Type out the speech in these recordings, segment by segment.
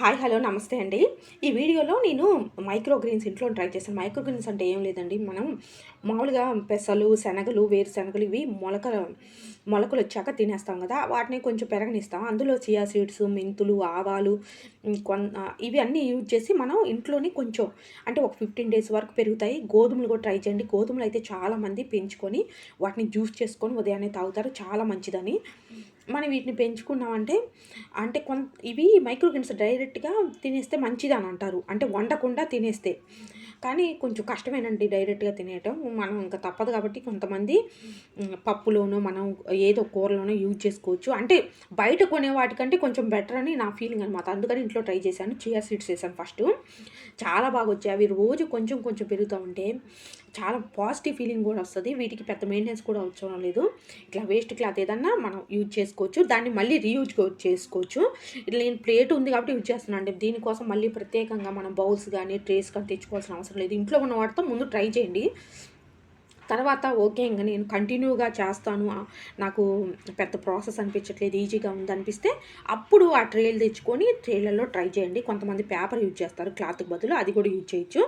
Hi hello నమస్తే అండి. ఈ వీడియోలో నేను మైక్రో గ్రీన్స్ ఇంట్లో ట్రై చేశాను. మైక్రో గ్రీన్స్ అంటే ఏం లేదండి. మనం మామూలుగా పెసలు శనగలు వేరుశనగలు ఇవి మొలకలు మొలకలు వచ్చాక తినేస్తాం కదా. వాటిని కొంచెం పెరగనిస్తాం. అందులో చియా సీడ్స్ మెంతులు ఆవాలు కొన్ ఇవి అన్నీ యూజ్ చేసి మనం ఇంట్లోని కొంచెం అంటే ఒక ఫిఫ్టీన్ డేస్ వరకు పెరుగుతాయి. గోధుమలు కూడా ట్రై చేయండి. గోధుమలు అయితే చాలామంది పెంచుకొని వాటిని జ్యూస్ చేసుకొని ఉదయాన్నే తాగుతారు. చాలా మంచిదని. మనం వీటిని పెంచుకున్నామంటే అంటే కొంత ఇవి మైక్రోగ్రీన్స్ డైరెక్ట్గా తినేస్తే మంచిది అని అంటారు. అంటే వండకుండా తినేస్తే. కానీ కొంచెం కష్టమేనండి డైరెక్ట్గా తినేయటం. మనం ఇంకా తప్పదు కాబట్టి కొంతమంది పప్పులోనో మనం ఏదో కూరలోనో యూజ్ చేసుకోవచ్చు. అంటే బయట కొనే వాటికంటే కొంచెం బెటర్ అని నా ఫీలింగ్ అనమాట అందుకని ఇంట్లో ట్రై చేశాను. చియా సీడ్స్ వేసాను ఫస్ట్. చాలా బాగా వచ్చాయి అవి రోజు కొంచెం కొంచెం పెరుగుతూ ఉంటే చాలా పాజిటివ్ ఫీలింగ్ కూడా వస్తుంది. వీటికి పెద్ద మెయింటెనెన్స్ కూడా అవసరం లేదు. ఇట్లా వేస్ట్ క్లాత్ ఏదన్నా మనం యూజ్ చేసుకోవచ్చు. దాన్ని మళ్ళీ రీయూజ్ చేసుకోవచ్చు. ఇట్లా నేను ప్లేట్ ఉంది కాబట్టి యూజ్ చేస్తున్నాను. అంటే దీనికోసం మళ్ళీ ప్రత్యేకంగా మనం బౌల్స్ కానీ ట్రేస్ కానీ తెచ్చుకోవాల్సిన అవసరం లేదు. ఇంట్లో ఉన్న వాటితో ముందు ట్రై చేయండి. తర్వాత ఓకే ఇంకా నేను కంటిన్యూగా చేస్తాను. నాకు పెద్ద ప్రాసెస్ అనిపించట్లేదు ఈజీగా ఉంది అనిపిస్తే అప్పుడు ఆ ట్రేలు తెచ్చుకొని ట్రేలలో ట్రై చేయండి. కొంతమంది పేపర్ యూజ్ చేస్తారు క్లాత్కి బదులు అది కూడా యూజ్ చేయొచ్చు.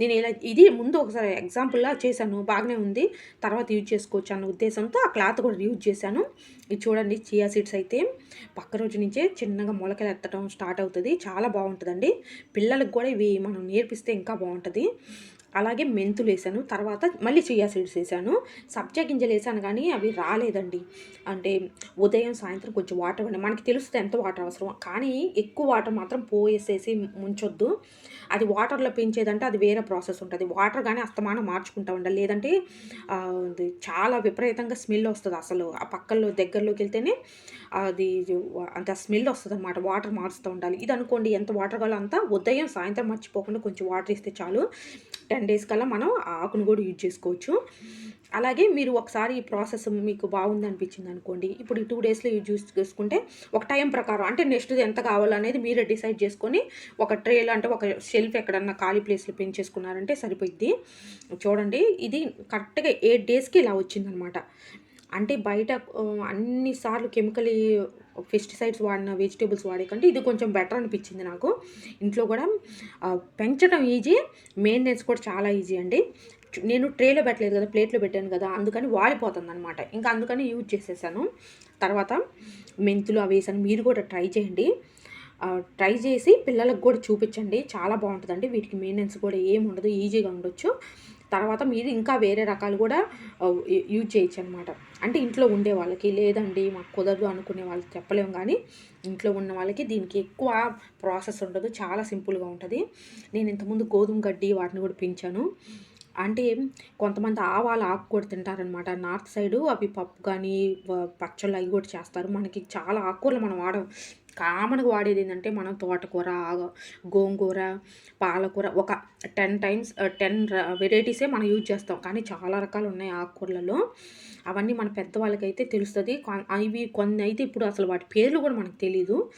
నేను ఇలా ఇది ముందు ఒకసారి ఎగ్జాంపుల్లా చేశాను బాగానే ఉంది. తర్వాత యూజ్ చేసుకోవచ్చు అన్న ఉద్దేశంతో ఆ క్లాత్ కూడా యూజ్ చేశాను. ఇది చూడండి చియా సీడ్స్ అయితే పక్క రోజు నుంచే చిన్నగా మొలకలు ఎత్తడం స్టార్ట్ అవుతుంది. చాలా బాగుంటుందండి. పిల్లలకు కూడా ఇవి మనం నేర్పిస్తే ఇంకా బాగుంటుంది. అలాగే మెంతులు వేసాను తర్వాత మళ్ళీ చియా సీడ్స్ వేసాను. సబ్జా గింజలు వేసాను కానీ అవి రాలేదండి. అంటే ఉదయం సాయంత్రం కొంచెం వాటర్ ఇవ్వండి మనకి తెలుస్తుంది ఎంత వాటర్ అవసరం కానీ ఎక్కువ వాటర్ మాత్రం పోయేసేసి ముంచొద్దు. అది వాటర్లో పెంచేదంటే అది వేరే ప్రాసెస్ ఉంటుంది. వాటర్ కానీ అస్తమానం మార్చుకుంటా ఉండాలి. లేదంటే చాలా విపరీతంగా స్మెల్ వస్తుంది అసలు. ఆ పక్కల్లో దగ్గరలోకి వెళ్తేనే అది అంత స్మెల్ వస్తుంది అనమాట వాటర్ మారుస్తూ ఉండాలి. ఇది అనుకోండి ఎంత వాటర్ కావాలో అంతా ఉదయం సాయంత్రం మర్చిపోకుండా కొంచెం వాటర్ ఇస్తే చాలు. టెన్ డేస్ కల్లా మనం ఆకును కూడా యూజ్ చేసుకోవచ్చు. అలాగే మీరు ఒకసారి ఈ ప్రాసెస్ మీకు బాగుంది అనిపించింది అనుకోండి. ఇప్పుడు ఈ టూ డేస్లో యూజ్ చేసుకుంటే ఒక టైం ప్రకారం అంటే నెక్స్ట్ ఎంత కావాలనేది మీరే డిసైడ్ చేసుకొని ఒక ట్రేలో అంటే ఒక షెల్ఫ్ ఎక్కడన్నా ఖాళీ ప్లేస్లో పెంచేసుకున్నారంటే సరిపోయిద్ది. చూడండి ఇది కరెక్ట్గా ఎయిట్ డేస్కి ఇలా వచ్చిందనమాట. అంటే బయట అన్నిసార్లు కెమికల్ పెస్టిసైడ్స్ వాడిన వెజిటేబుల్స్ వాడే కంటే ఇది కొంచెం బెటర్ అనిపించింది నాకు. ఇంట్లో కూడా పెంచడం ఈజీ మెయింటెనెన్స్ కూడా చాలా ఈజీ అండి. నేను ట్రేలో పెట్టలేదు కదా ప్లేట్లో పెట్టాను కదా అందుకని వాడిపోతుంది అనమాట ఇంకా అందుకని యూజ్ చేసేసాను. తర్వాత మెంతులు అవి వేసాను. మీరు కూడా ట్రై చేయండి. ట్రై చేసి పిల్లలకు కూడా చూపించండి. చాలా బాగుంటుందండి. వీటికి మెయింటెనెన్స్ కూడా ఏమి ఉండదు ఈజీగా ఉండొచ్చు. తర్వాత మీరు ఇంకా వేరే రకాలు కూడా యూజ్ చేయొచ్చు అనమాట అంటే ఇంట్లో ఉండే వాళ్ళకి లేదండి మాకు కుదరదు అనుకునే వాళ్ళకి చెప్పలేము కానీ ఇంట్లో ఉన్న వాళ్ళకి దీనికి ఎక్కువ ప్రాసెస్ ఉండదు చాలా సింపుల్గా ఉంటుంది. నేను ఇంతకుముందు గోధుమ గడ్డి వాటిని కూడా పెంచాను. అంటే కొంతమంది ఆవాలు ఆకుకూర తింటారనమాట నార్త్ సైడు అవి పప్పు కానీ పచ్చళ్ళు అవి కూడా చేస్తారు. మనకి చాలా ఆకుకూరలు మనం వాడం. కామన్గా వాడేది ఏంటంటే మనం తోటకూర గోంగూర పాలకూర. ఒక టెన్ టైమ్స్ టెన్ వెరైటీసే మనం యూజ్ చేస్తాం. కానీ చాలా రకాలు ఉన్నాయి ఆకుకూరలలో. అవన్నీ మన పెద్దవాళ్ళకైతే తెలుస్తుంది. అవి కొన్ని అయితే ఇప్పుడు అసలు వాటి పేర్లు కూడా మనకు తెలీదు.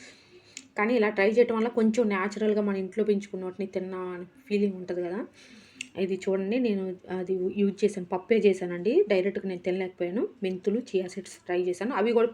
కానీ ఇలా ట్రై చేయడం వల్ల కొంచెం న్యాచురల్గా మన ఇంట్లో పెంచుకున్న వాటిని తిన్నా ఫీలింగ్ ఉంటుంది కదా. ఇది చూడండి. నేను అది యూజ్ చేశాను. పప్పే చేశానండి. డైరెక్ట్గా నేను తినలేకపోయాను. మెంతులు చియా సీడ్స్ ట్రై చేశాను. అవి కూడా